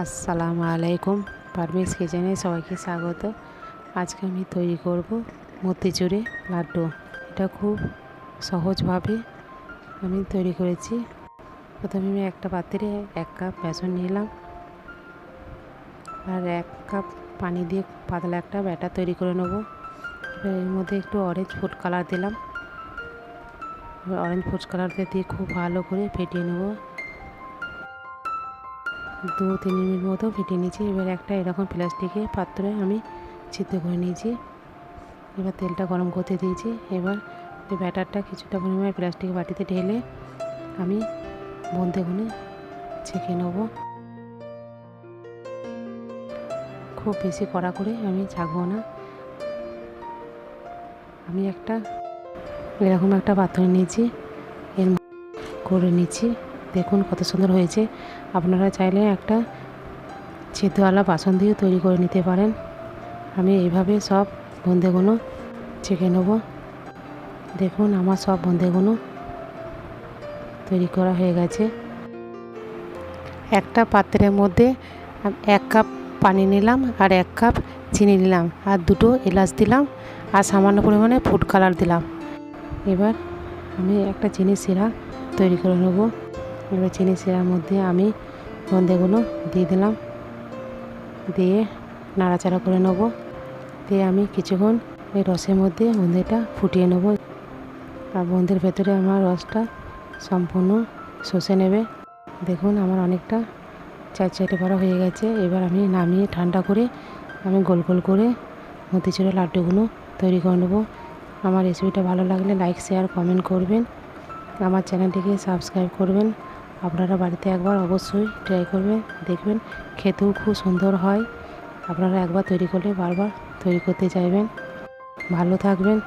আসসালামু আলাইকুম। পারমিস কিচেনে সবাইকে স্বাগত। আজকে আমি তৈরি করব মতিচুরে লাড্ডু। এটা খুব সহজভাবে আমি তৈরি করেছি। প্রথমে আমি একটা পাত্রে এক কাপ বেসন নিলাম। আর এক কাপ পানি দিয়ে পাতলা একটা ব্যাটার তৈরি করে নেব। এর মধ্যে একটু অরেঞ্জ ফুড কালার দিলাম। অরেঞ্জ ফুড কালারটা দিয়ে খুব ভালো করে ফেটিয়ে নেব। দু তিন মিনিট মতো ফেটিয়ে নিয়েছি। এবার একটা এরকম প্লাস্টিকের পাত্রে আমি সিদ্ধ করে নিয়েছি। এবার তেলটা গরম করতে দিয়েছি। এবার ব্যাটারটা কিছুটা পরিমাণে প্লাস্টিকের বাটিতে ঢেলে আমি বন্ধে গুনে ছেঁকে নেব। খুব বেশি কড়া করে আমি ছাঁকবো না। আমি একটা এরকম একটা পাত্র নিয়েছি। এর করে নিচ্ছি। দেখুন কত সুন্দর হয়েছে। আপনারা চাইলে একটা ছিদ্রওয়ালা বাসন দিয়েও তৈরি করে নিতে পারেন। আমি এইভাবে সব বন্ধেগুলো ছেঁকে নেব। দেখুন আমার সব বন্ধেগুলো তৈরি করা হয়ে গেছে। একটা পাত্রের মধ্যে এক কাপ পানি নিলাম আর এক কাপ চিনি নিলাম আর দুটো এলাচ দিলাম আর সামান্য পরিমাণে ফুড কালার দিলাম। এবার আমি একটা চিনি সিরা তৈরি করে নেব। এবার চিনি শিরার মধ্যে আমি বোঁদেগুলো দিয়ে দিলাম। দিয়ে নাড়াচাড়া করে নেব। দিয়ে আমি কিছুক্ষণ এই রসের মধ্যে বোঁদেটা ফুটিয়ে নেব। আর বোঁদের ভেতরে আমার রসটা সম্পূর্ণ শুষে নেবে। দেখুন আমার অনেকটা চার চারটে করা হয়ে গেছে। এবার আমি নামিয়ে ঠান্ডা করে আমি গোল গোল করে মতিচুরের লাড্ডুগুলো তৈরি করে নেব। আমার রেসিপিটা ভালো লাগলে লাইক, শেয়ার, কমেন্ট করবেন। আমার চ্যানেলটিকে সাবস্ক্রাইব করবেন। আপনারা বাড়িতে একবার অবশ্যই ট্রাই করবেন, দেখবেন খেতেও খুব সুন্দর হয়। আপনারা একবার তৈরি করলে বারবার তৈরি করতে চাইবেন। ভালো থাকবেন।